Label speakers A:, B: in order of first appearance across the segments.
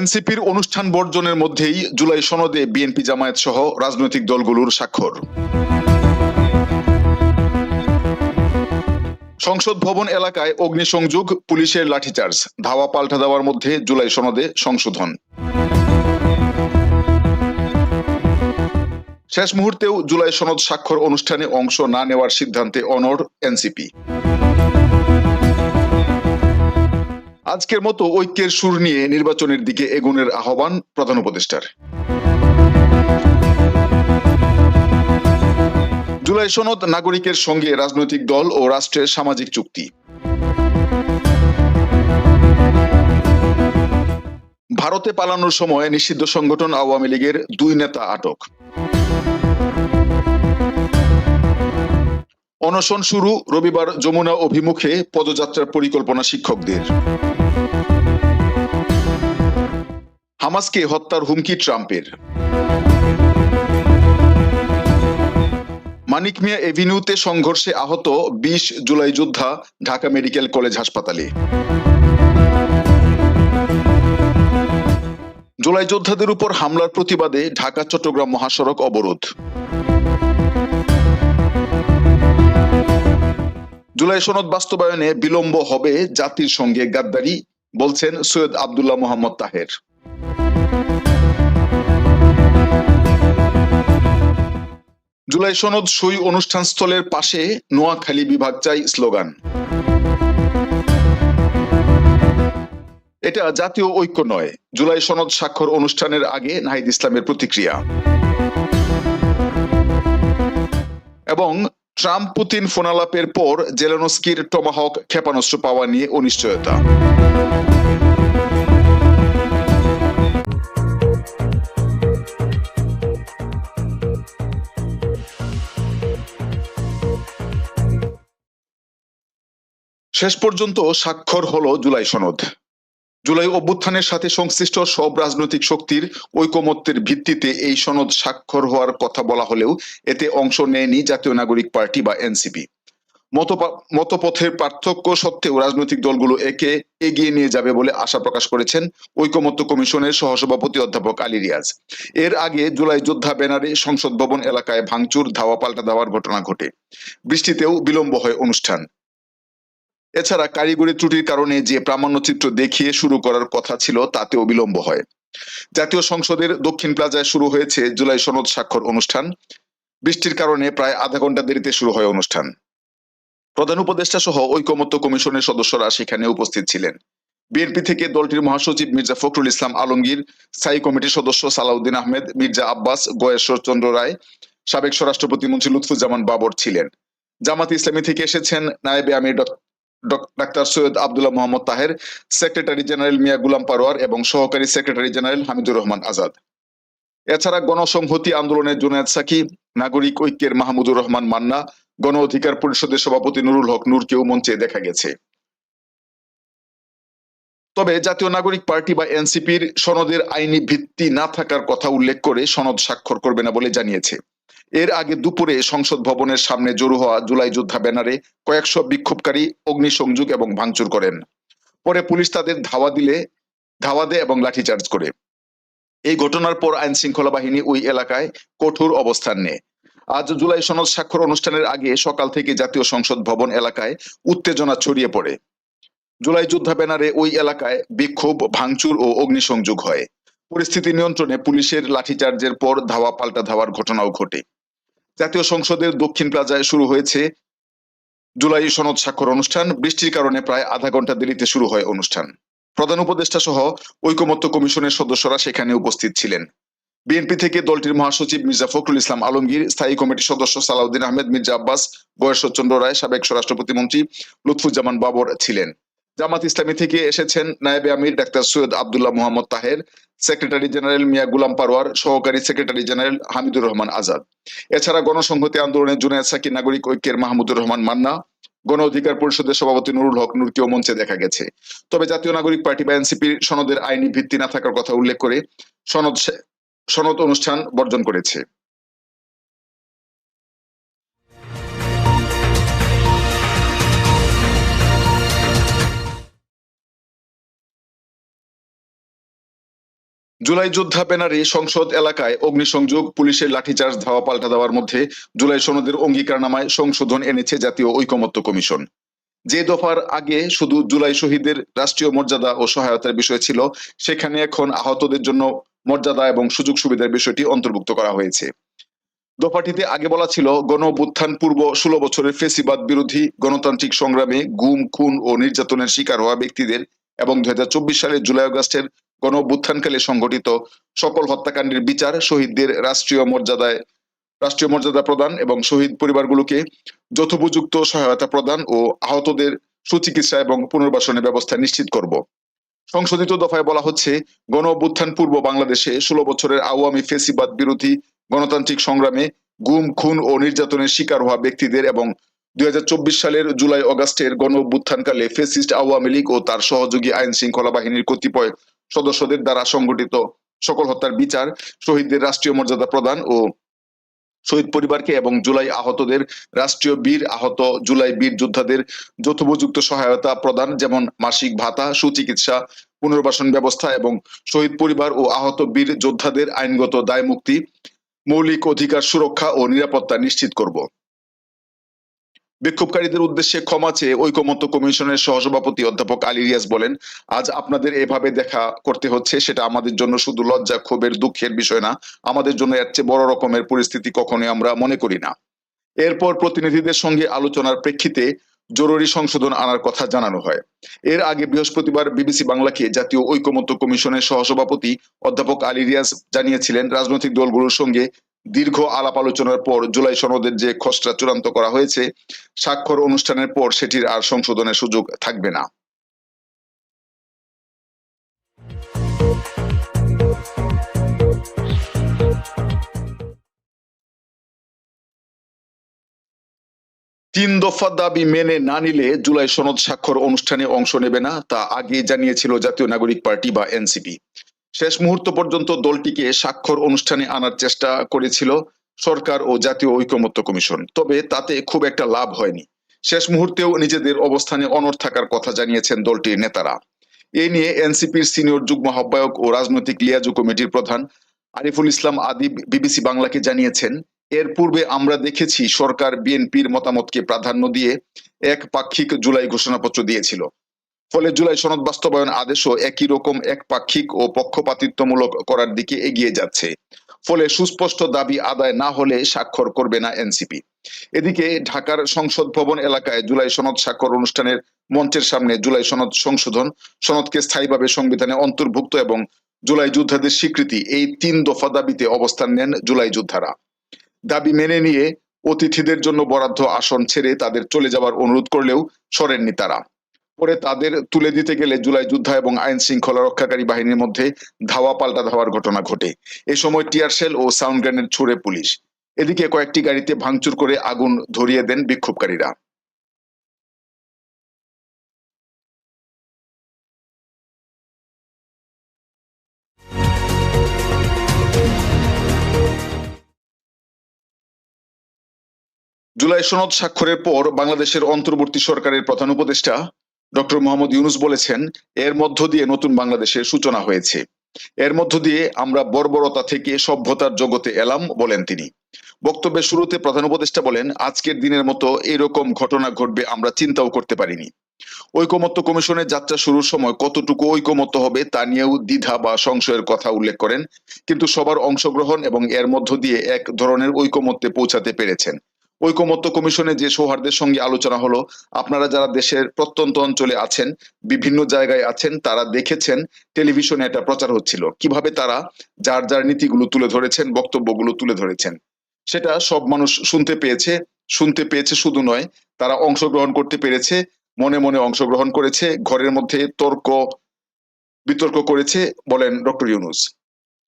A: এনসিপির অনুষ্ঠান বর্জনের মধ্যেই জুলাই সনদে বিএনপি জামায়াত সহ রাজনৈতিক দলগুলোর স্বাক্ষর। সংসদ ভবন এলাকায় অগ্নিসংযোগ, পুলিশের লাঠিচার্জ, ধাওয়া পাল্টা দেওয়ার মধ্যে জুলাই সনদে সংশোধন। শেষ মুহূর্তেও জুলাই সনদ স্বাক্ষর অনুষ্ঠানে অংশ না নেওয়ার সিদ্ধান্তে অনড় এনসিপি। আজকের মতো ঐক্যের সুর নিয়ে নির্বাচনের দিকে এগুনের আহ্বান প্রধান উপদেষ্টার। জুলাই সনদ নাগরিকের সঙ্গে রাজনৈতিক দল ও রাষ্ট্রের সামাজিক চুক্তি। ভারতে পালানোর সময় নিষিদ্ধ সংগঠন আওয়ামী লীগের দুই নেতা আটক। অনশন শুরু রবিবার যমুনা অভিমুখে পদযাত্রার পরিকল্পনা শিক্ষকদের। হামাসকে হত্যার হুমকি ট্রাম্পের। মানিক মিয়া এভিনিউতে সংঘর্ষে আহত বিশ জুলাই যোদ্ধা ঢাকা মেডিকেল কলেজ হাসপাতালে। জুলাই যোদ্ধাদের উপর হামলার প্রতিবাদে ঢাকা চট্টগ্রাম মহাসড়ক অবরোধ। জুলাই সনদ বাস্তবায়নে বিলম্ব হবে জাতির সঙ্গে গাদ্দারি, বলছেন সৈয়দ আবদুল্লাহ মোহাম্মদ তাহের। জুলাই সনদ সই অনুষ্ঠান স্থলের পাশে নোয়াখালী বিভাগ চাই স্লোগান। এটা জাতীয় ঐক্য নয়, জুলাই সনদ স্বাক্ষর অনুষ্ঠানের আগে নাহিদ ইসলামের প্রতিক্রিয়া। এবং ট্রাম্প পুতিন ফোনালাপের পর জেলেনস্কির টমাহক ক্ষেপণাস্ত্র পাওয়া নিয়ে অনিশ্চয়তা। শেষ পর্যন্ত স্বাক্ষর হলো জুলাই সনদ। জুলাই অভ্যুত্থানের সাথে সংশ্লিষ্ট সব রাজনৈতিক শক্তির ঐকমত্যের ভিত্তিতে এই সনদ স্বাক্ষর হওয়ার কথা বলা হলেও এতে অংশ নেয়নি জাতীয় নাগরিক পার্টি বা এনসিপি। মতপথের পার্থক্য সত্ত্বেও রাজনৈতিক দলগুলো একে এগিয়ে নিয়ে যাবে বলে আশা প্রকাশ করেছেন ঐকমত্য কমিশনের সহসভাপতি অধ্যাপক আলী রিয়াজ। এর আগে জুলাই যোদ্ধা ব্যানারে সংসদ ভবন এলাকায় ভাঙচুর, ধাওয়া, পাল্টা দেওয়ার ঘটনা ঘটে। বৃষ্টিতেও বিলম্ব হয় অনুষ্ঠান। এছাড়া কারিগরি ত্রুটির কারণে যে প্রামাণ্যচিত্র দেখিয়ে শুরু করার কথা ছিল তাতেও বিলম্ব হয়। জাতীয় সংসদের দক্ষিণ প্লাজায় শুরু হয়েছে জুলাই সনদ স্বাক্ষর অনুষ্ঠান। বৃষ্টির কারণে প্রায় আধা ঘণ্টা দেরিতে শুরু হয় অনুষ্ঠান। প্রধান উপদেষ্টা সহ ঐকমত্য কমিশনের সদস্যরা সেখানে উপস্থিত ছিলেন। বিএনপি থেকে দলটির মহাসচিব মির্জা ফখরুল ইসলাম আলমগীর, স্থায়ী কমিটির সদস্য সালাউদ্দিন আহমেদ, মির্জা আব্বাস, গয়েশ্বর চন্দ্র রায়, সাবেক স্বরাষ্ট্র প্রতিমন্ত্রী লুৎফুজ্জামান বাবর ছিলেন। জামাত ইসলামী থেকে এসেছেন নায়েবে আমির doctor Syed Abdullah Mohammad Taher, secretary general Mia Golam Parwar এবং সহকারী সেক্রেটারি জেনারেল হামিদুর রহমান আজাদ। এছাড়া গণসংহতি আন্দোলনের জুনায়দ সাকি, নাগরিক ঐক্যের মাহমুদুর রহমান মান্না, গণ অধিকার পরিষদের সভাপতি নুরুল হক নূরকেও মঞ্চে দেখা গেছে। তবে জাতীয় নাগরিক পার্টি বা এনসিপির সনদের আইনি ভিত্তি না থাকার কথা উল্লেখ করে সনদ স্বাক্ষর করবে না বলে জানিয়েছে। এর আগে দুপুরে সংসদ ভবনের সামনে জড়ো হওয়া জুলাই যোদ্ধা ব্যানারে কয়েকশো বিক্ষোভকারী অগ্নিসংযোগ এবং ভাঙচুর করেন। পরে পুলিশ তাদের ধাওয়া দিলে, ধাওয়া দেয় এবং লাঠিচার্জ করে। এই ঘটনার পর আইন শৃঙ্খলা বাহিনী ওই এলাকায় কঠোর অবস্থান নেয়। আজ জুলাই সনদ স্বাক্ষর অনুষ্ঠানের আগে সকাল থেকে জাতীয় সংসদ ভবন এলাকায় উত্তেজনা ছড়িয়ে পড়ে। জুলাই যোদ্ধা ব্যানারে ওই এলাকায় বিক্ষোভ, ভাঙচুর ও অগ্নিসংযোগ হয়। পরিস্থিতি নিয়ন্ত্রণে পুলিশের লাঠিচার্জের পর ধাওয়া পাল্টা ধাওয়ার ঘটনাও ঘটে। জাতীয় সংসদের দক্ষিণ প্লাজায় শুরু হয়েছে জুলাই সনদ স্বাক্ষর অনুষ্ঠান। বৃষ্টির কারণে প্রায় আধা ঘণ্টা দেরিতে শুরু হয় অনুষ্ঠান। প্রধান উপদেষ্টা সহ ঐকমত্য কমিশনের সদস্যরা সেখানে উপস্থিত ছিলেন। বিএনপি থেকে দলটির মহাসচিব মির্জা ফখরুল ইসলাম আলমগীর, স্থায়ী কমিটির সদস্য সালাউদ্দিন আহমেদ, মির্জা আব্বাস গয়েশ্বর চন্দ্র রায়, সাবেক স্বরাষ্ট্র প্রতিমন্ত্রী লুৎফুজ্জামান বাবর ছিলেন। জামাত ইসলামী থেকে এসেছেন নায়েবে আমির doctor Syed Abdullah Mohammad Taher. Secretary general Mia Golam Parwar সহকারী সেক্রেটারি জেনারেল হামিদুর রহমান আজাদ। এছাড়া গণসংহতি আন্দোলনে জুনায়দ সাকি নাগরিক ঐক্যের মাহমুদুর রহমান মান্না, গণ অধিকার পরিষদের সভাপতি নুরুল হক নূরকেও মঞ্চে দেখা গেছে। তবে জাতীয় নাগরিক পার্টি বা এনসিপির সনদের আইনি ভিত্তি না থাকার কথা উল্লেখ করে সনদ সনদ অনুষ্ঠান বর্জন করেছে। জুলাই যোদ্ধা ব্যানারে সংসদ এলাকায় অগ্নিসংযোগ, পুলিশের লাঠিচার্জ, ধাওয়া পাল্টা দেওয়ার মধ্যে জুলাই সনদের অঙ্গীকারনামায় সংশোধন এনেছে জাতীয় ঐকমত্য কমিশন। যে দফার আগে শুধু জুলাই শহীদের রাষ্ট্রীয় মর্যাদা ও সহায়তার বিষয় ছিল, সেখানে এখন আহতদের জন্য মর্যাদা এবং সুযোগ সুবিধার বিষয়টি অন্তর্ভুক্ত করা হয়েছে। দফাটিতে আগে বলা ছিল গণ অভ্যুত্থান পূর্ব ষোলো বছরের ফেসিবাদ বিরোধী গণতান্ত্রিক সংগ্রামে গুম, খুন ও নির্যাতনের শিকার হওয়া ব্যক্তিদের এবং দুই সালের জুলাই আগস্টের গণ সংঘটিত সকল হত্যাকাণ্ডের বিচার শহীদদের রাষ্ট্রীয় মর্যাদায়, রাষ্ট্রীয় মর্যাদা প্রদান এবং শহীদ পরিবারগুলোকে যথোপযুক্ত সহায়তা প্রদান ও আহতদের সুচিকিৎসা এবং পুনর্বাসনের ব্যবস্থা নিশ্চিত করব। সংশোধিত দফায় বলা হচ্ছে গণ অভ্যুত্থান পূর্ব বাংলাদেশে ষোলো বছরের আওয়ামী ফেসিবাদ বিরোধী গণতান্ত্রিক সংগ্রামে গুম, খুন ও নির্যাতনের শিকার হওয়া ব্যক্তিদের এবং দুই হাজার চব্বিশ সালের জুলাই অগাস্টের গণ অভ্যুত্থানকালে ফেসিস্ট আওয়ামী লীগ ও তার সহযোগী আইন শৃঙ্খলা বাহিনীর কতিপয় সদস্যদের দ্বারা সংগঠিত সকল হত্যার বিচার শহীদদের রাষ্ট্রীয় মর্যাদা প্রদান ও শহীদ পরিবারকে এবং জুলাই আহতদের রাষ্ট্রীয় বীর আহত জুলাই বীর যোদ্ধাদের যথোপযুক্ত সহায়তা প্রদান, যেমন মাসিক ভাতা, সুচিকিৎসা, পুনর্বাসন ব্যবস্থা এবং শহীদ পরিবার ও আহত বীর যোদ্ধাদের আইনগত দায় মুক্তি মৌলিক অধিকার সুরক্ষা ও নিরাপত্তা নিশ্চিত করব। বিক্ষোভকারীদের উদ্দেশ্যে ক্ষমা চেয়ে ঐকমত্য কমিশনের সহসভাপতি অধ্যাপক আলী রিয়াজ বলেন, আজ আপনাদের এভাবে দেখা করতে হচ্ছে, সেটা আমাদের জন্য শুধু লজ্জা, ক্ষোভের, দুঃখের বিষয় না। আমাদের জন্য এর চেয়ে বড় রকমের পরিস্থিতি কখনোই আমরা মনে করি না। এরপর প্রতিনিধিদের সঙ্গে আলোচনার প্রেক্ষিতে জরুরি সংশোধন আনার কথা জানানো হয়। এর আগে বৃহস্পতিবার বিবিসি বাংলাকে জাতীয় ঐকমত্য কমিশনের সহসভাপতি অধ্যাপক আলী রিয়াজ জানিয়েছিলেন, রাজনৈতিক দলগুলোর সঙ্গে দীর্ঘ আলাপ আলোচনার পর জুলাই সনদের যে খসড়া চূড়ান্ত করা হয়েছে, স্বাক্ষর অনুষ্ঠানের পর সেটির আর সংশোধনের সুযোগ থাকবে না। তিন দফা দাবি মেনে না নিলে জুলাই সনদ স্বাক্ষর অনুষ্ঠানে অংশ নেবে না, তা আগে জানিয়েছিল জাতীয় নাগরিক পার্টি বা এনসিপি। শেষ মুহূর্ত পর্যন্ত দলটিকে স্বাক্ষর অনুষ্ঠানে আনার চেষ্টা করেছিল সরকার ও জাতীয় ঐকমত্য কমিশন। তবে তাতে খুব একটা লাভ হয়নি। শেষ মুহূর্তেও নিজেদের অবস্থানে অনড় থাকার কথা জানিয়েছেন দলটির নেতারা। এ নিয়ে এনসিপির সিনিয়র যুগ্ম আহ্বায়ক ও রাজনৈতিক লিয়াজু কমিটির প্রধান আরিফুল ইসলাম আদিব বিবিসি বাংলাকে জানিয়েছেন, এর পূর্বে আমরা দেখেছি সরকার বিএনপির মতামতকে প্রাধান্য দিয়ে এক পাক্ষিক জুলাই ঘোষণাপত্র দিয়েছিল। ফলে জুলাই সনদ বাস্তবায়ন আদেশও একই রকম একপাক্ষিক ও পক্ষপাতিত্বমূলক করার দিকে এগিয়ে যাচ্ছে। ফলে সুস্পষ্ট দাবি আদায় না হলে স্বাক্ষর করবে না এনসিপি। এদিকে ঢাকার সংসদ ভবন এলাকায় জুলাই সনদ স্বাক্ষর অনুষ্ঠানের মঞ্চের সামনে জুলাই সনদ সংশোধন, সনদকে স্থায়ীভাবে সংবিধানে অন্তর্ভুক্ত এবং জুলাই যোদ্ধাদের স্বীকৃতি এই তিন দফা দাবিতে অবস্থান নেন জুলাই যোদ্ধারা। দাবি মেনে নিয়ে অতিথিদের জন্য বরাদ্দ আসন ছেড়ে তাদের চলে যাওয়ার অনুরোধ করলেও সরেননি তারা। পরে তাদের তুলে দিতে গেলে জুলাই যোদ্ধা এবং আইন শৃঙ্খলা রক্ষাকারী বাহিনীর মধ্যে ধাওয়া পাল্টা ধাওয়ার ঘটনা ঘটে। এ সময় টিয়ারশেল ও সাউন্ড গ্রেনেড ছুড়ে পুলিশ। এদিকে কয়েকটি গাড়িতে ভাঙচুর করে আগুন ধরিয়ে দেন বিক্ষোভকারীরা। জুলাই সনদ স্বাক্ষরের পর বাংলাদেশের অন্তর্বর্তী সরকারের প্রধান উপদেষ্টা ডক্টর মোহাম্মদ ইউনুস বলেছেন, এর মধ্য দিয়ে নতুন বাংলাদেশের সূচনা হয়েছে। এর মধ্য দিয়ে আমরা বর্বরতা থেকে সভ্যতার জগতে এলাম বলেন তিনি। বক্তব্যের শুরুতে প্রধান উপদেষ্টা বলেন, আজকের দিনের মতো এরকম ঘটনা ঘটবে আমরা চিন্তাও করতে পারিনি। ঐকমত্য কমিশনের যাত্রা শুরুর সময় কতটুকু ঐকমত্য হবে তা নিয়েও দ্বিধা বা সংশয়ের কথা উল্লেখ করেন, কিন্তু সবার অংশগ্রহণ এবং এর মধ্য দিয়ে এক ধরনের ঐকমত্যে পৌঁছাতে পেরেছেন। ঐকমত্য কমিশনে যে সৌহার্দের সঙ্গে আলোচনা হলো, আপনারা যারা দেশের প্রত্যন্ত অঞ্চলে আছেন, বিভিন্ন জায়গায় আছেন, তারা দেখেছেন টেলিভিশনে এটা প্রচার হচ্ছিল। কীভাবে তারা যার যার নীতিগুলো তুলে ধরেছেন, বক্তব্যগুলো তুলে ধরেছেন, সেটা সব মানুষ শুনতে পেয়েছে। শুনতে পেয়েছে শুধু নয়, তারা অংশগ্রহণ করতে পেরেছে, মনে মনে অংশগ্রহণ করেছে, ঘরের মধ্যে তর্ক, বিতর্ক করেছে, বলেন ডক্টর ইউনুস।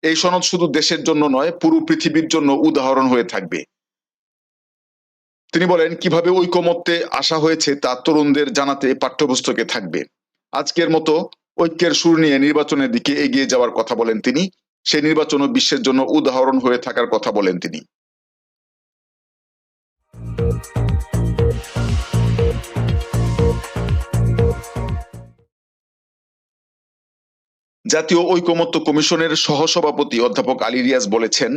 A: এই সনদ শুধু দেশের জন্য নয়, পুরো পৃথিবীর জন্য উদাহরণ হয়ে থাকবে। তিনি বলেন, কীভাবে ঐকমত্যে আসা হয়েছে তা তরুণদের জানাতে পাঠ্যপুস্তকে থাকবে। আজকের মতো ঐক্যের সুর নিয়ে নির্বাচনের দিকে এগিয়ে যাওয়ার কথা বলেন তিনি। সেই নির্বাচনও বিশ্বের জন্য উদাহরণ হয়ে থাকার কথা বলেন তিনি। জাতীয় ঐকমত্য কমিশনের সহসভাপতি অধ্যাপক আলী রিয়াজ বলেছেন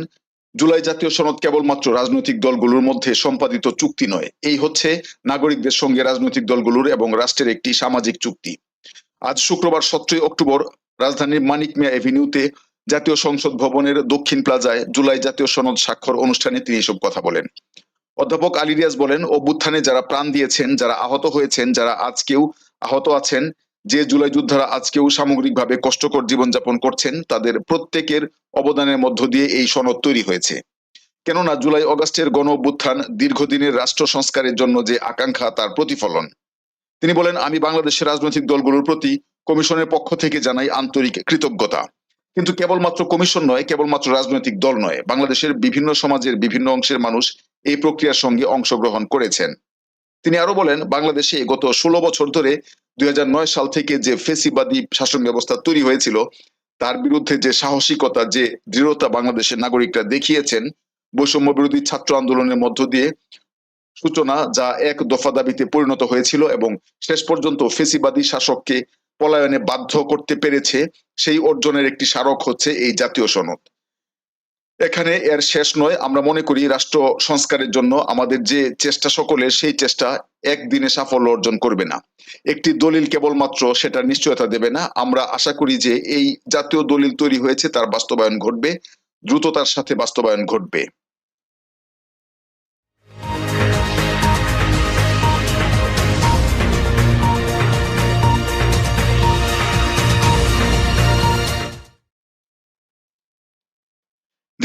A: জুলাই জাতীয় সনদ কেবলমাত্র রাজনৈতিক দলগুলোর মধ্যে সম্পাদিত চুক্তি নয়। এই হচ্ছে নাগরিকদের সঙ্গে রাজনৈতিক দলগুলোর এবং রাষ্ট্রের একটি সামাজিক চুক্তি। আজ শুক্রবার সতেরোই অক্টোবর রাজধানীর মানিক মিয়া এভিনিউতে জাতীয় সংসদ ভবনের দক্ষিণ প্লাজায় জুলাই জাতীয় সনদ স্বাক্ষর অনুষ্ঠানে তিনি এসব কথা বলেন। অধ্যাপক আলী রিয়াজ বলেন, অভ্যুত্থানে যারা প্রাণ দিয়েছেন, যারা আহত হয়েছেন, যারা আজকেও আহত আছেন যে জুলাই যোদ্ধারা আজকেও সামগ্রিকভাবে কষ্টকর জীবনযাপন করছেন, তাদের প্রত্যেকের অবদানের মধ্য দিয়ে এই সনদ তৈরি হয়েছে। কেননা জুলাই অগাস্টের গণ অভ্যুত্থান দীর্ঘদিনের রাষ্ট্র সংস্কারের জন্য যে আকাঙ্ক্ষা, তার প্রতিফলন। তিনি বলেন, আমি বাংলাদেশের রাজনৈতিক দলগুলোর প্রতি কমিশনের পক্ষ থেকে জানাই আন্তরিক কৃতজ্ঞতা। কিন্তু কেবলমাত্র কমিশন নয়, কেবলমাত্র রাজনৈতিক দল নয়, বাংলাদেশের বিভিন্ন সমাজের বিভিন্ন অংশের মানুষ এই প্রক্রিয়ার সঙ্গে অংশগ্রহণ করেছেন। তিনি আরও বলেন, বাংলাদেশে গত ষোলো বছর ধরে দুই হাজার নয় সাল থেকে যে ফেসিবাদী শাসন ব্যবস্থা তৈরি হয়েছিল, তার বিরুদ্ধে যে সাহসিকতা, যে দৃঢ়তা বাংলাদেশের নাগরিকরা দেখিয়েছেন, বৈষম্য বিরোধী ছাত্র আন্দোলনের মধ্য দিয়ে, সূচনা যা এক দফা দাবিতে পরিণত হয়েছিল এবং শেষ পর্যন্ত ফেসিবাদী শাসককে পলায়নে বাধ্য করতে পেরেছে, সেই অর্জনের একটি স্মারক হচ্ছে এই জাতীয় সনদ। এখানে এর শেষ নয়, আমরা মনে করি রাষ্ট্র সংস্কারের জন্য আমাদের যে চেষ্টা সকলের, সেই চেষ্টা একদিনে সাফল্য অর্জন করবে না। একটি দলিল কেবলমাত্র সেটা নিশ্চয়তা দেবে না। আমরা আশা করি যে এই জাতীয় দলিল তৈরি হয়েছে, তার বাস্তবায়ন ঘটবে, দ্রুততার সাথে বাস্তবায়ন ঘটবে।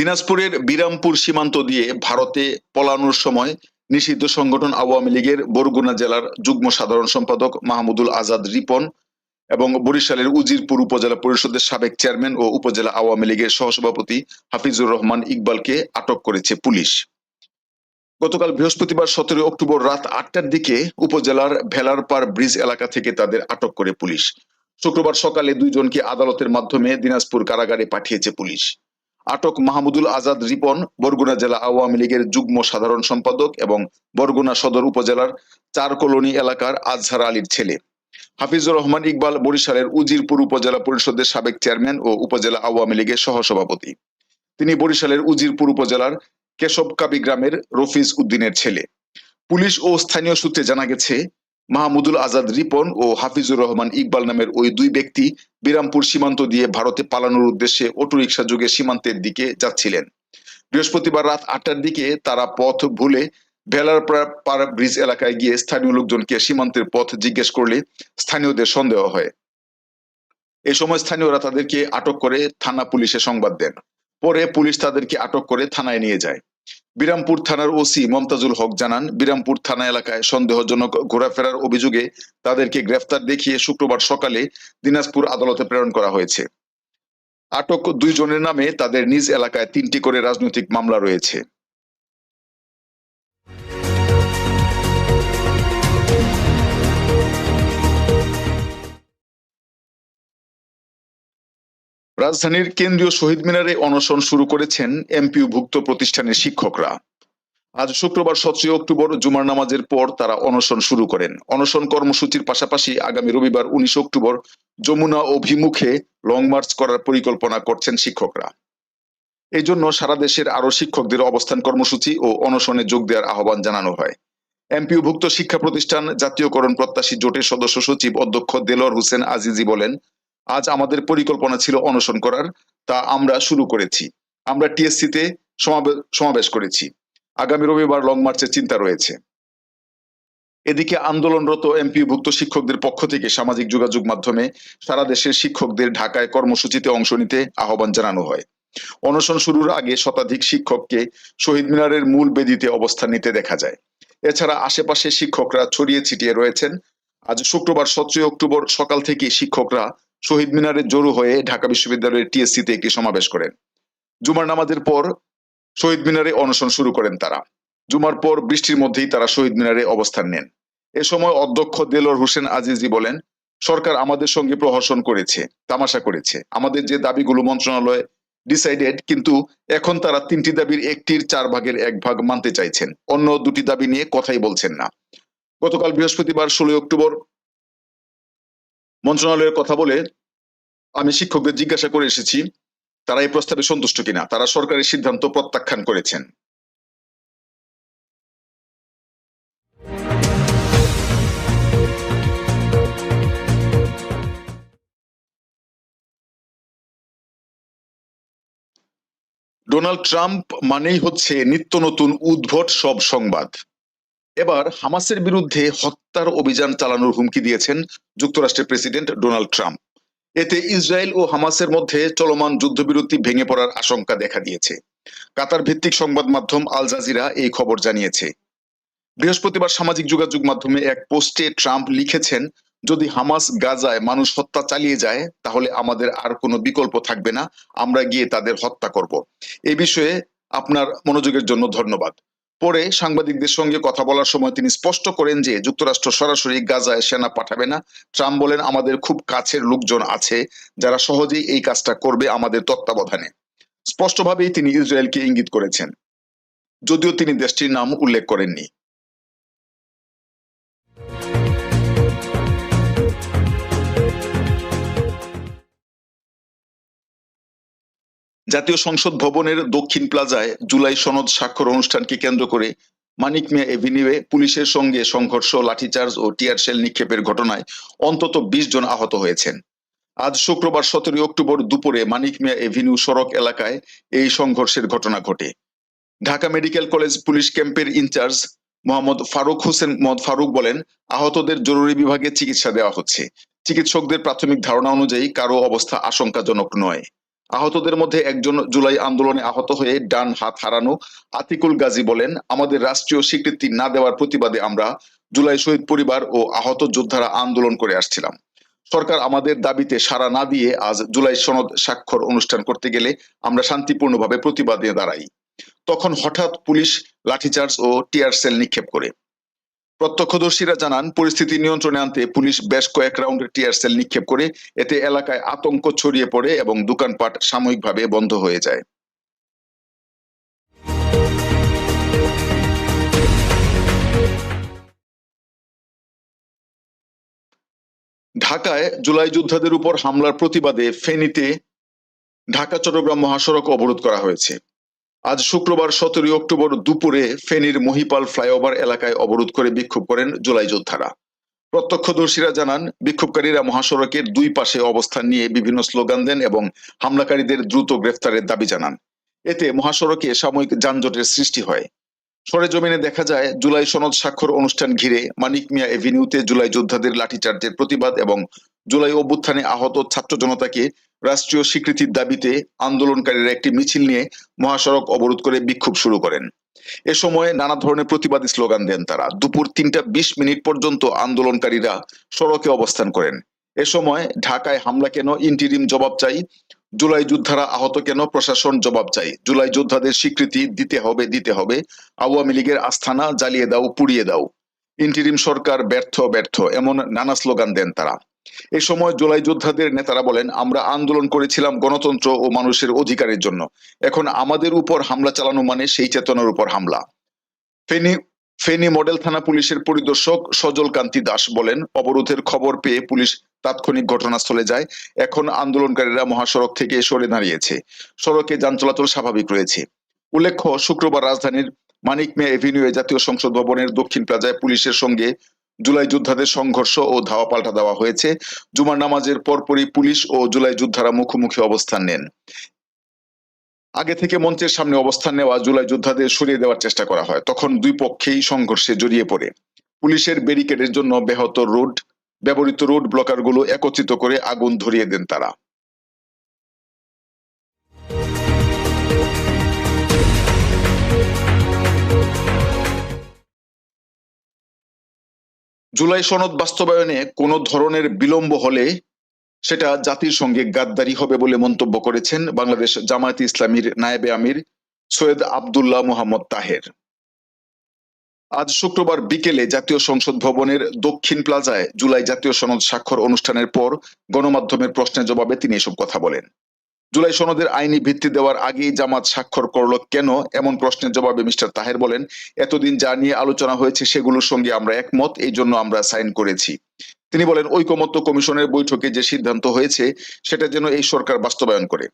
A: দিনাজপুরের বিরামপুর সীমান্ত দিয়ে ভারতে পলানোর সময় নিষিদ্ধ সংগঠন আওয়ামী লীগের বরগুনা জেলার যুগ্ম সাধারণ সম্পাদক মাহমুদুল আজাদ রিপন এবং বরিশালের উজিরপুর উপজেলা পরিষদের সাবেক চেয়ারম্যান ও উপজেলা আওয়ামী লীগের সহসভাপতি হাফিজুর রহমান ইকবালকে আটক করেছে পুলিশ। গতকাল বৃহস্পতিবার সতেরো অক্টোবর রাত আটটার দিকে উপজেলার ভেলারপাড় ব্রিজ এলাকা থেকে তাদের আটক করে পুলিশ। শুক্রবার সকালে দুইজনকে আদালতের মাধ্যমে দিনাজপুর কারাগারে পাঠিয়েছে পুলিশ। আটক মাহমুদুল আজাদ রিপন, বরগুনা জেলা আওয়ামী লীগের যুগ্ম সাধারণ সম্পাদক এবং বরগুনা সদর উপজেলার চার কলোনি এলাকার আজহার আলীর ছেলে। হাফিজুর রহমান ইকবাল বরিশালের উজিরপুর উপজেলা পরিষদের সাবেক চেয়ারম্যান ও উপজেলা আওয়ামী লীগের সহসভাপতি। তিনি বরিশালের উজিরপুর উপজেলার কেশবকাবি গ্রামের রফিজ উদ্দিনের ছেলে। পুলিশ ও স্থানীয় সূত্রে জানা গেছে মাহমুদুল আজাদ রিপন ও হাফিজুর রহমান ইকবাল নামের ওই দুই ব্যক্তি বিরামপুর সীমান্ত দিয়ে ভারতে পালানোর উদ্দেশ্যে অটোরিকশা যুগে সীমান্তের দিকে যাচ্ছিলেন। বৃহস্পতিবার রাত আটটার দিকে তারা পথ ভুলে ভেলার পাড়া ব্রিজ এলাকায় গিয়ে স্থানীয় লোকজনকে সীমান্তের পথ জিজ্ঞেস করলে স্থানীয়দের সন্দেহ হয়। এই সময় স্থানীয়রা তাদেরকে আটক করে থানা পুলিশে সংবাদ দেন। পরে পুলিশ তাদেরকে আটক করে থানায় নিয়ে যায়। বিরামপুর থানার ওসি মমতাজুল হক জানান, বিরামপুর থানা এলাকায় সন্দেহজনক ঘোরাফেরার অভিযোগে তাদেরকে গ্রেফতার দেখিয়ে শুক্রবার সকালে দিনাজপুর আদালতে প্রেরণ করা হয়েছে। আটক দুইজনের নামে তাদের নিজ এলাকায় তিনটি করে রাজনৈতিক মামলা রয়েছে। রাজধানীর কেন্দ্রীয় শহীদ মিনারে অনশন শুরু করেছেন এমপিউ ভুক্ত প্রতিষ্ঠানের শিক্ষকরা। আজ শুক্রবার সতেরোই অক্টোবর জুমার নামাজের পর তারা অনশন শুরু করেন। অনশন কর্মসূচির পাশাপাশি আগামী রবিবার উনিশ অক্টোবর যমুনা অভিমুখে লং মার্চ করার পরিকল্পনা করছেন শিক্ষকরা। এই জন্য সারা দেশের আরও শিক্ষকদের অবস্থান কর্মসূচি ও অনশনে যোগ দেওয়ার আহ্বান জানানো হয়। এমপিউ ভুক্ত শিক্ষা প্রতিষ্ঠান জাতীয়করণ প্রত্যাশী জোটের সদস্য সচিব অধ্যক্ষ দেলোয়ার হোসেন আজিজি বলেন আজ আমাদের পরিকল্পনা ছিল অনশন করার, তা আমরা শুরু করেছি। আমরা টিএসসি তে সমাবেশ করেছি। আগামী রবিবার লং মার্চের চিন্তা রয়েছে। এদিকে আন্দোলনরত এমপি ভুক্ত শিক্ষকদের পক্ষ থেকে সামাজিক যোগাযোগ মাধ্যমে সারা দেশের শিক্ষকদের ঢাকায় কর্মসূচিতে অংশ নিতে আহ্বান জানানো হয়। অনশন শুরুর আগে শতাধিক শিক্ষককে শহীদ মিনারের মূল বেদিতে অবস্থান নিতে দেখা যায়। এছাড়া আশেপাশে শিক্ষকরা ছড়িয়ে ছিটিয়ে রয়েছেন। আজ শুক্রবার সতেরোই অক্টোবর সকাল থেকে শিক্ষকরা শহীদ মিনারে জড়ো হয়ে ঢাকা বিশ্ববিদ্যালয়ের টিএসসিতে একটি সমাবেশ করেন। জুমার নামাজের পর শহীদ মিনারে অনশন শুরু করেন তারা। জুমার পর বৃষ্টির মধ্যেই তারা শহীদ মিনারে অবস্থান নেন। এ সময় অধ্যক্ষ দেলোর হোসেন আজিজি বলেন, সরকার আমাদের সঙ্গে প্রহসন করেছে, তামাশা করেছে। আমাদের যে দাবিগুলো মন্ত্রণালয় ডিসাইডেড, কিন্তু এখন তারা তিনটি দাবির একটির চার ভাগের এক ভাগ মানতে চাইছেন। অন্য দুটি দাবি নিয়ে কথাই বলছেন না। গতকাল বৃহস্পতিবার ষোলোই অক্টোবর মন্ত্রণালয়ের কথা বলে আমি শিক্ষকদের জিজ্ঞাসা করে এসেছি, তারা এই প্রস্তাবে সন্তুষ্ট কিনা? তারা সরকারের সিদ্ধান্ত প্রত্যাখ্যান করেছেন। ডোনাল্ড ট্রাম্প মানেই হচ্ছে নিত্য নতুন উদ্ভট সব সংবাদ। এবার হামাসের বিরুদ্ধে হত্যার অভিযান চালানোর হুমকি দিয়েছেন যুক্তরাষ্ট্রের প্রেসিডেন্ট ডোনাল্ড ট্রাম্প। এতে ইসরায়েল ও হামাসের মধ্যে চলমান যুদ্ধবিরতি ভেঙে পড়ার আশঙ্কা দেখা দিয়েছে। কাতার ভিত্তিক সংবাদ মাধ্যম আল জাজিরা এই খবর জানিয়েছে। বৃহস্পতিবার সামাজিক যোগাযোগ মাধ্যমে এক পোস্টে ট্রাম্প লিখেছেন, যদি হামাস গাজায় মানুষ হত্যা চালিয়ে যায়, তাহলে আমাদের আর কোনো বিকল্প থাকবে না, আমরা গিয়ে তাদের হত্যা করব। এই বিষয়ে আপনার মনোযোগের জন্য ধন্যবাদ। পরে সাংবাদিকদের সঙ্গে কথা বলার সময় তিনি স্পষ্ট করেন যে, যুক্তরাষ্ট্র সরাসরি গাজায় সেনা পাঠাবে না। ট্রাম্প বলেন, আমাদের খুব কাছের লোকজন আছে, যারা সহজেই এই কাজটা করবে আমাদের তত্ত্বাবধানে। স্পষ্টভাবেই তিনি ইসরায়েলকে ইঙ্গিত করেছেন। যদিও তিনি দেশটির নাম উল্লেখ করেননি। জাতীয় সংসদ ভবনের দক্ষিণ প্লাজায় জুলাই সনদ স্বাক্ষর অনুষ্ঠানকে কেন্দ্র করে মানিক মিয়া এভিনিউয়ে পুলিশের সঙ্গে সংঘর্ষ, লাঠিচার্জ ও টিয়ার শেল নিক্ষেপের ঘটনায় অন্তত বিশ জন আহত হয়েছেন। আজ শুক্রবার সতেরোই অক্টোবর দুপুরে মানিক মিয়া এভিনিউ সড়ক এলাকায় এই সংঘর্ষের ঘটনা ঘটে। ঢাকা মেডিকেল কলেজ পুলিশ ক্যাম্পের ইনচার্জ মোহাম্মদ ফারুক হোসেন মোহাম্মদ ফারুক বলেন, আহতদের জরুরি বিভাগে চিকিৎসা দেওয়া হচ্ছে। চিকিৎসকদের প্রাথমিক ধারণা অনুযায়ী কারও অবস্থা আশঙ্কাজনক নয়। আহতদের মধ্যে একজন জুলাই আন্দোলনে আহত হয়ে ডান হাত হারানো আতিকুল গাজী বলেন, আমাদের রাষ্ট্রীয় স্বীকৃতি না দেওয়ার প্রতিবাদে আমরা জুলাই শহীদ পরিবার ও আহত যোদ্ধারা আন্দোলন করে আসছিলাম। সরকার আমাদের দাবিতে সাড়া না দিয়ে আজ জুলাই সনদ স্বাক্ষর অনুষ্ঠান করতে গেলে আমরা শান্তিপূর্ণভাবে প্রতিবাদে দাঁড়াই। তখন হঠাৎ পুলিশ, লাঠিচার্জ ও টিয়ার সেল নিক্ষেপ করে। প্রত্যক্ষদর্শীরা জানান, পরিস্থিতি নিয়ন্ত্রণে আনতে পুলিশ বেশ কয়েক রাউন্ড টিয়ার সেল নিক্ষেপ করে এতে এলাকায় আতঙ্ক ছড়িয়ে পড়ে এবং দোকানপাট সাময়িকভাবে বন্ধ হয়ে যায়। ঢাকায় জুলাই যোদ্ধাদের উপর হামলার প্রতিবাদে ফেনীতে ঢাকা চট্টগ্রাম মহাসড়ক অবরোধ করা হয়েছে। আজ শুক্রবার সতেরোই অক্টোবর দুপুরে ফেনীর মহিপাল ফ্লাইওভার এলাকায় অবরোধ করে বিক্ষোভ করেন জুলাই যোদ্ধারা। প্রত্যক্ষদর্শীরা জানান, বিক্ষোভকারীরা মহাসড়কের দুই পাশে অবস্থান নিয়ে বিভিন্ন স্লোগান দেন এবং হামলাকারীদের দ্রুত গ্রেফতারের দাবি জানান। এতে মহাসড়কে সাময়িক যানজটের সৃষ্টি হয়। সরেজমিনে দেখা যায়, জুলাই সনদ স্বাক্ষর অনুষ্ঠান ঘিরে মানিক মিয়া এভিনিউতে জুলাই যোদ্ধাদের লাঠিচার্জের প্রতিবাদ এবং জুলাই অভ্যুত্থানে আহত ছাত্র জনতাকে রাষ্ট্রীয় স্বীকৃতির দাবিতে আন্দোলনকারীরা একটি মিছিল নিয়ে মহাসড়ক অবরোধ করে বিক্ষোভ শুরু করেন। এ সময় নানা ধরনের প্রতিবাদী স্লোগান দেন তারা। দুপুর তিনটা বিশ মিনিট পর্যন্ত আন্দোলনকারীরা সড়কে অবস্থান করেন। এ সময় ঢাকায় হামলা কেন, ইন্টিরিম জবাব চাই, জুলাই যোদ্ধারা আহত কেন, প্রশাসন জবাব চাই। জুলাই যোদ্ধাদের স্বীকৃতি দিতে হবে দিতে হবে। আওয়ামী লীগের আস্থানা জ্বালিয়ে দাও, পুড়িয়ে দাও। ইন্টিরিম সরকার ব্যর্থ ব্যর্থ, এমন নানা স্লোগান দেন তারা। এ সময় জুলাই যোদ্ধাদের নেতারা বলেন, আমরা আন্দোলন করেছিলাম গণতন্ত্র ও মানুষের অধিকারের জন্য। এখন আমাদের উপর হামলা চালানো মানে সেই চেতনার উপর হামলা। ফেনী ফেনী মডেল থানা পুলিশের পরিদর্শক সজল কান্তি দাস বলেন, অবরোধের খবর পেয়ে পুলিশ তাৎক্ষণিক ঘটনাস্থলে যায়। এখন আন্দোলনকারীরা মহাসড়ক থেকে সরে দাঁড়িয়েছে। সড়কে যান চলাচল স্বাভাবিক রয়েছে। উল্লেখ্য, শুক্রবার রাজধানীর মানিক মিয়া এভিনিউয়ে জাতীয় সংসদ ভবনের দক্ষিণ প্লাজায় পুলিশের সঙ্গে জুলাই যোদ্ধাদের সংঘর্ষ ও ধাওয়া পাল্টা দেওয়া হয়েছে। জুমার নামাজের পরপরই পুলিশ ও জুলাই যোদ্ধারা মুখোমুখি অবস্থান নেন। আগে থেকে মঞ্চের সামনে অবস্থান নেওয়া জুলাই যোদ্ধাদের সরিয়ে দেওয়ার চেষ্টা করা হয়। তখন দুই পক্ষেই সংঘর্ষে জড়িয়ে পড়ে। পুলিশের ব্যারিকেডের জন্য ব্যাহত রোড, ব্যবহৃত রোড ব্লকারগুলো একত্রিত করে আগুন ধরিয়ে দেন তারা। জুলাই সনদ বাস্তবায়নে কোনো ধরনের বিলম্ব হলে সেটা জাতির সঙ্গে গাদ্দারি হবে বলে মন্তব্য করেছেন বাংলাদেশ জামায়াত ইসলামীর নায়েবে আমির সৈয়দ আবদুল্লাহ মোহাম্মদ তাহের। আজ শুক্রবার বিকেলে জাতীয় সংসদ ভবনের দক্ষিণ প্লাজায় জুলাই জাতীয় সনদ স্বাক্ষর অনুষ্ঠানের পর গণমাধ্যমের প্রশ্নের জবাবে তিনি এসব কথা বলেন। জুলাই সনদের আইনি ভিত্তি দেওয়ার আগেই জামাত স্বাক্ষর করল কেন? এমন প্রশ্নের জবাবে মিস্টার তাহের বলেন, এতদিন যা নিয়ে আলোচনা হয়েছে সেগুলোর সঙ্গে আমরা একমত, এই জন্য আমরা সাইন করেছি। তিনি বলেন, ঐকমত্য কমিশনের বৈঠকে যে সিদ্ধান্ত হয়েছে, সেটা যেন এই সরকার বাস্তবায়ন করে।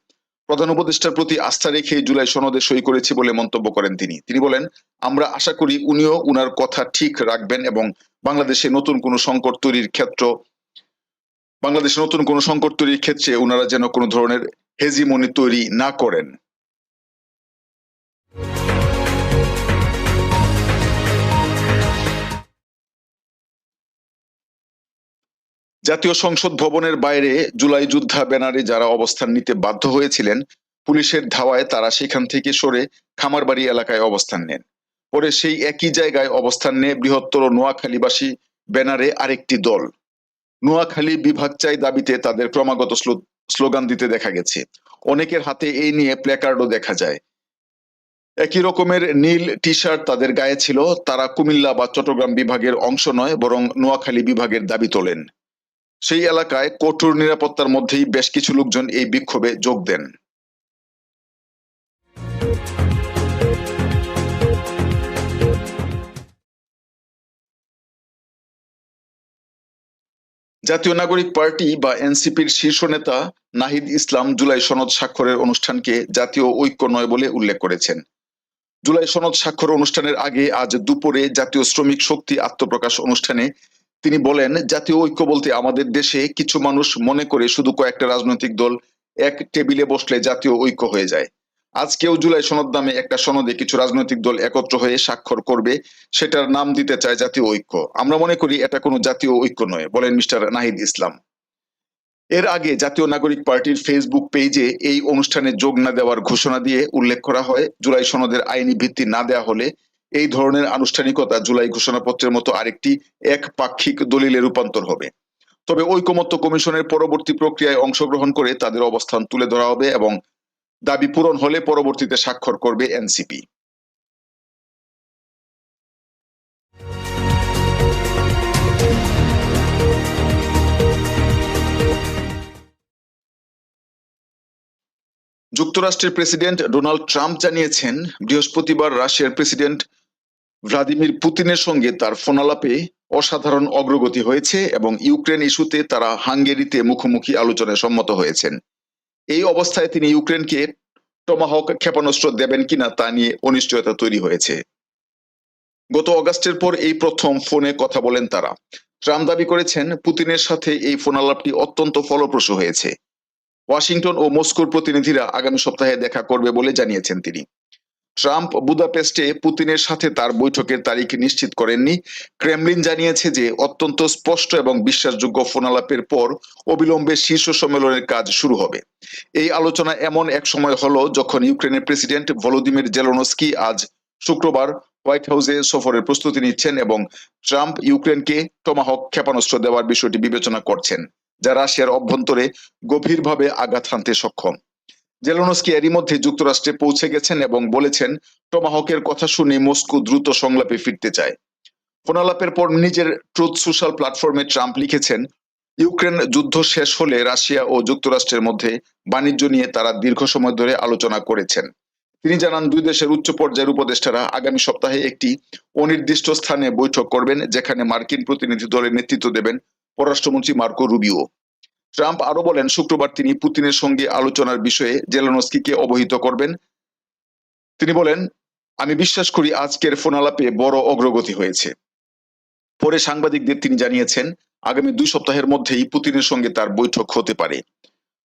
A: প্রধান উপদেষ্টার প্রতি আস্থা রেখে জুলাই সনদে সই করেছি বলে মন্তব্য করেন তিনি। তিনি বলেন, আমরা আশা করি উনিও উনার কথা ঠিক রাখবেন এবং বাংলাদেশে নতুন কোনো সংকট তৈরির ক্ষেত্র, বাংলাদেশে নতুন কোনো সংকট তৈরির ক্ষেত্রে উনারা যেন কোনো ধরনের হেজিমনি তৈরি না করেন জাতীয় সংসদ ভবনের বাইরে জুলাই যোদ্ধা ব্যানারে যারা অবস্থান নিতে বাধ্য হয়েছিলেন, পুলিশের ধাওয়ায় তারা সেখান থেকে সরে খামারবাড়ি এলাকায় অবস্থান নেন। পরে সেই একই জায়গায় অবস্থান নিয়ে বৃহত্তর নোয়াখালীবাসী ব্যানারে আরেকটি দল। নোয়াখালী বিভাগ চাই দাবিতে তাদের ক্রমাগত স্লোগান দিতে দেখা গেছে। অনেকের হাতে এই নিয়ে প্ল্যাকার্ডও দেখা যায়। একই রকমের নীল টি শার্ট তাদের গায়ে ছিল। তারা কুমিল্লা বা চট্টগ্রাম বিভাগের অংশ নয়, বরং নোয়াখালী বিভাগের দাবি তোলেন। সেই এলাকায় কঠোর নিরাপত্তার মধ্যেই বেশ কিছু লোকজন এই বিক্ষোভে যোগ দেন। জাতীয় নাগরিক পার্টি বা এনসিপির শীর্ষ নেতা নাহিদ ইসলাম জুলাই সনদ স্বাক্ষরের অনুষ্ঠানকে জাতীয় ঐক্য নয় বলে উল্লেখ করেছেন। জুলাই সনদ স্বাক্ষর অনুষ্ঠানের আগে আজ দুপুরে জাতীয় শ্রমিক শক্তি আত্মপ্রকাশ অনুষ্ঠানে তিনি বলেন, জাতীয় ঐক্য বলতে আমাদের দেশে কিছু মানুষ মনে করে শুধু কয়েকটা রাজনৈতিক দল এক টেবিলে বসলে জাতীয় ঐক্য হয়ে যায়। আজকেও জুলাই সনদ নামে একটা সনদে কিছু রাজনৈতিক দল একত্র হয়ে স্বাক্ষর করবে, সেটার নাম দিতে চায় জাতীয় ঐক্য। আমরা মনে করি এটা কোনো জাতীয় ঐক্য নয়, বলেন মিস্টার নাহিদ ইসলাম। এর আগে জাতীয় নাগরিক পার্টির ফেসবুক পেজে এই অনুষ্ঠানে যোগ না দেওয়ার ঘোষণা দিয়ে উল্লেখ করা হয়, জুলাই সনদের আইনি ভিত্তি না দেওয়া হলে এই ধরনের আনুষ্ঠানিকতা জুলাই ঘোষণাপত্রের মতো আরেকটি এক পাক্ষিক দলিলে রূপান্তর হবে। তবে ঐকমত্য কমিশনের পরবর্তী প্রক্রিয়ায় অংশগ্রহণ করে তাদের অবস্থান তুলে ধরা হবে এবং দাবি পূরণ হলে পরবর্তীতে স্বাক্ষর করবে এনসিপি। যুক্তরাষ্ট্রের প্রেসিডেন্ট ডোনাল্ড ট্রাম্প জানিয়েছেন, বৃহস্পতিবার রাশিয়ার প্রেসিডেন্ট ভ্লাদিমির পুতিনের সঙ্গে তার ফোনালাপে অসাধারণ অগ্রগতি হয়েছে এবং ইউক্রেন ইস্যুতে তারা হাঙ্গেরিতে মুখোমুখি আলোচনায় সম্মত হয়েছেন। এই অবস্থায় তিনি ইউক্রেনকে টমাহক ক্ষেপণাস্ত্র দেবেন কিনা তা নিয়ে অনিশ্চয়তা তৈরি হয়েছে। গত অগাস্টের পর এই প্রথম ফোনে কথা বলেন তারা। ট্রাম্প দাবি করেছেন, পুতিনের সাথে এই ফোনালাপটি অত্যন্ত ফলপ্রসূ হয়েছে। ওয়াশিংটন ও মস্কোর প্রতিনিধিরা আগামী সপ্তাহে দেখা করবে বলে জানিয়েছেন তিনি। ট্রাম্প বুদাপেস্টে পুতিনের সাথে তার বৈঠকের তারিখ নিশ্চিত করেননি। ক্রেমলিন জানিয়েছে যে, অত্যন্ত স্পষ্ট এবং বিশ্বাসযোগ্য ফোনালাপের পর অবিলম্বে শীর্ষ সম্মেলনের কাজ শুরু হবে। এই আলোচনা এমন এক সময় হলো যখন ইউক্রেনের প্রেসিডেন্ট ভলোদিমির জেলোনস্কি আজ শুক্রবার হোয়াইট হাউসে সফরের প্রস্তুতি নিচ্ছেন এবং ট্রাম্প ইউক্রেনকে টমাহক ক্ষেপণাস্ত্র দেওয়ার বিষয়টি বিবেচনা করছেন, যা রাশিয়ার অভ্যন্তরে গভীরভাবে আঘাত হানতে সক্ষম। জেলোনস্কি এরই মধ্যে যুক্তরাষ্ট্রে পৌঁছে গেছেন এবং বলেছেন, টমাহকের কথা শুনে মস্কো দ্রুত সংলাপে ফিরতে চায়। ফোনালাপের পর নিজের ট্রুথ সোশ্যাল প্ল্যাটফর্মে ট্রাম্প লিখেছেন, ইউক্রেন যুদ্ধ শেষ হলে রাশিয়া ও যুক্তরাষ্ট্রের মধ্যে বাণিজ্য নিয়ে তারা দীর্ঘ সময় ধরে আলোচনা করেছেন। তিনি জানান, দুই দেশের উচ্চ পর্যায়ের উপদেষ্টারা আগামী সপ্তাহে একটি অনির্দিষ্ট স্থানে বৈঠক করবেন, যেখানে মার্কিন প্রতিনিধি দলের নেতৃত্ব দেবেন পররাষ্ট্রমন্ত্রী মার্কো রুবিও। ট্রাম্প আরও বলেন, শুক্রবার তিনি পুতিনের সঙ্গে আলোচনার বিষয়ে জেলানস্কিকে অবহিত করবেন। তিনি বলেন, আমি বিশ্বাস করি আজকের ফোনালাপে বড় অগ্রগতি হয়েছে। পরে সাংবাদিকদের তিনি জানিয়েছেন, আগামী দুই সপ্তাহের মধ্যেই পুতিনের সঙ্গে তার বৈঠক হতে পারে।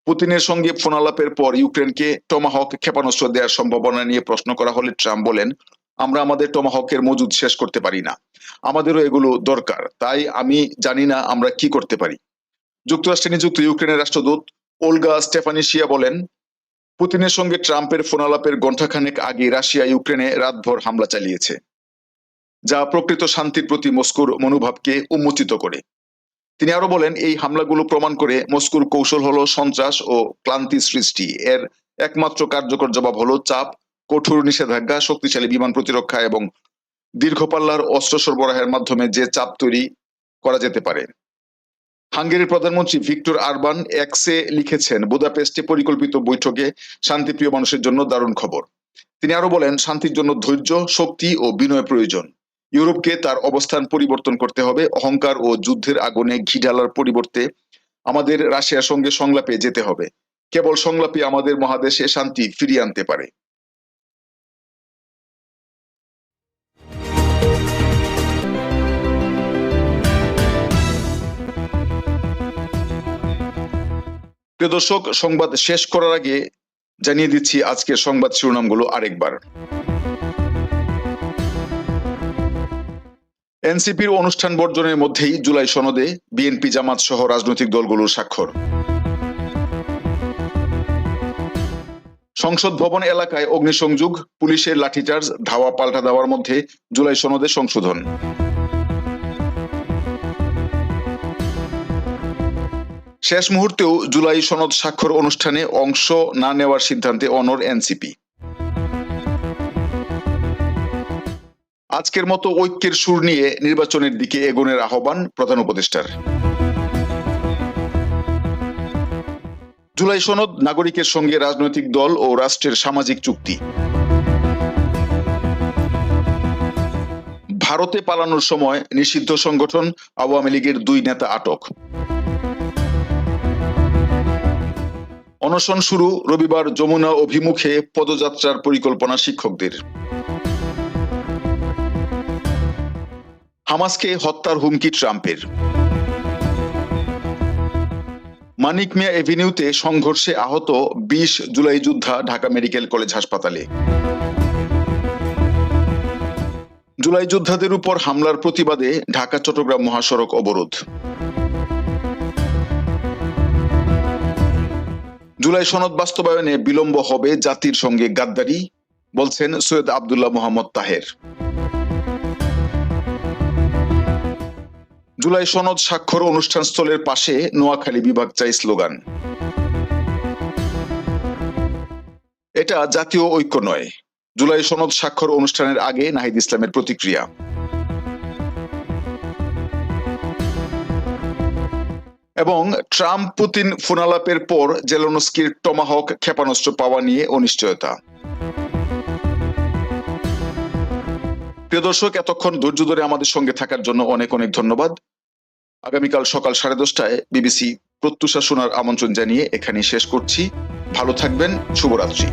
A: পুতিনের সঙ্গে ফোনালাপের পর ইউক্রেনকে টমাহক ক্ষেপণাস্ত্র দেওয়ার সম্ভাবনা নিয়ে প্রশ্ন করা হলে ট্রাম্প বলেন, আমরা আমাদের টমাহকের মজুদ শেষ করতে পারি না। আমাদেরও এগুলো দরকার। তাই আমি জানি না আমরা কি করতে পারি। যুক্তরাষ্ট্রে নিযুক্ত ইউক্রেনের রাষ্ট্রদূত ওলগা স্টেফানিশিয়া বলেন, পুতিনের সঙ্গে ট্রাম্পের ফোনালাপের ঘণ্টাখানেক আগে রাশিয়া ইউক্রেনে রাতভর হামলা চালিয়েছে, যা প্রকৃত শান্তির প্রতি মস্কোর মনোভাবকে উন্মোচিত করে। তিনি আরও বলেন, এই হামলাগুলো প্রমাণ করে মস্কোর কৌশল হলো সন্ত্রাস ও ক্লান্তি সৃষ্টি। এর একমাত্র কার্যকর জবাব হলো চাপ, কঠোর নিষেধাজ্ঞা, শক্তিশালী বিমান প্রতিরক্ষা এবং দীর্ঘ পাল্লার অস্ত্র সরবরাহের মাধ্যমে যে চাপ তৈরি করা যেতে পারে। হাঙ্গেরির প্রধানমন্ত্রী ভিক্টর আরবান এক্সে লিখেছেন, বুদাপেস্টে পরিকল্পিত বৈঠকে শান্তিপ্রিয় মানুষের জন্য দারুণ খবর। তিনি আরও বলেন, শান্তির জন্য ধৈর্য, শক্তি ও বিনয় প্রয়োজন। ইউরোপকে তার অবস্থান পরিবর্তন করতে হবে, অহংকার ও যুদ্ধের আগুনে ঘি ঢালার পরিবর্তে আমাদের রাশিয়ার সঙ্গে সংলাপে যেতে হবে। কেবল সংলাপে আমাদের মহাদেশে শান্তি ফিরিয়ে আনতে পারে। প্রিয় দর্শক, সংবাদ শেষ করার আগে জানিয়ে দিচ্ছি আজকের সংবাদ শিরোনামগুলো আরেকবার। এনসিপির অনুষ্ঠান বর্জনের মধ্যেই জুলাই সনদে বিএনপি জামাত সহ রাজনৈতিক দলগুলোর স্বাক্ষর। সংসদ ভবন এলাকায় অগ্নিসংযোগ, পুলিশের লাঠিচার্জ, ধাওয়া পাল্টা দেওয়ার মধ্যে জুলাই সনদে সংশোধন। শেষ মুহূর্তেও জুলাই সনদ স্বাক্ষর অনুষ্ঠানে অংশ না নেওয়ার সিদ্ধান্তে অনর এনসিপি। আজকের মতো ঐক্যের সুর নিয়ে নির্বাচনের দিকে এগোনের আহ্বান প্রধান উপদেষ্টার। জুলাই সনদ নাগরিকের সঙ্গে রাজনৈতিক দল ও রাষ্ট্রের সামাজিক চুক্তি। ভারতে পালানোর সময় নিষিদ্ধ সংগঠন আওয়ামী লীগের দুই নেতা আটক। অনশন শুরু রবিবার যমুনা অভিমুখে পদযাত্রার পরিকল্পনা শিক্ষকদের। হামাসকে হত্যার হুমকি ট্রাম্পের। মানিক মিয়া এভিনিউতে সংঘর্ষে আহত বিশ জুলাই যোদ্ধা ঢাকা মেডিকেল কলেজ হাসপাতালে। জুলাই যোদ্ধাদের উপর হামলার প্রতিবাদে ঢাকা চট্টগ্রাম মহাসড়ক অবরোধ। জুলাই সনদ বাস্তবায়নে বিলম্ব হবে জাতির সঙ্গে গাদ্দারি, বলছেন সৈয়দ আবদুল্লাহ মোহাম্মদ তাহের। জুলাই সনদ স্বাক্ষর অনুষ্ঠান স্থলের পাশে নোয়াখালী বিভাগ চাই স্লোগান। এটা জাতীয় ঐক্য নয়। জুলাই সনদ স্বাক্ষর অনুষ্ঠানের আগে নাহিদ ইসলামের প্রতিক্রিয়া। এবং ট্রাম্প পুতিন ফোনালাপের পর জেলোনস্কির টমাহক ক্ষেপণাস্ত্র পাওয়া নিয়ে অনিশ্চয়তা। প্রিয় দর্শক, এতক্ষণ ধৈর্য ধরে আমাদের সঙ্গে থাকার জন্য অনেক অনেক ধন্যবাদ। আগামীকাল সকাল সাড়ে দশটায় বিবিসি প্রত্যুষা শোনার আমন্ত্রণ জানিয়ে এখানে শেষ করছি। ভালো থাকবেন, শুভরাত্রি।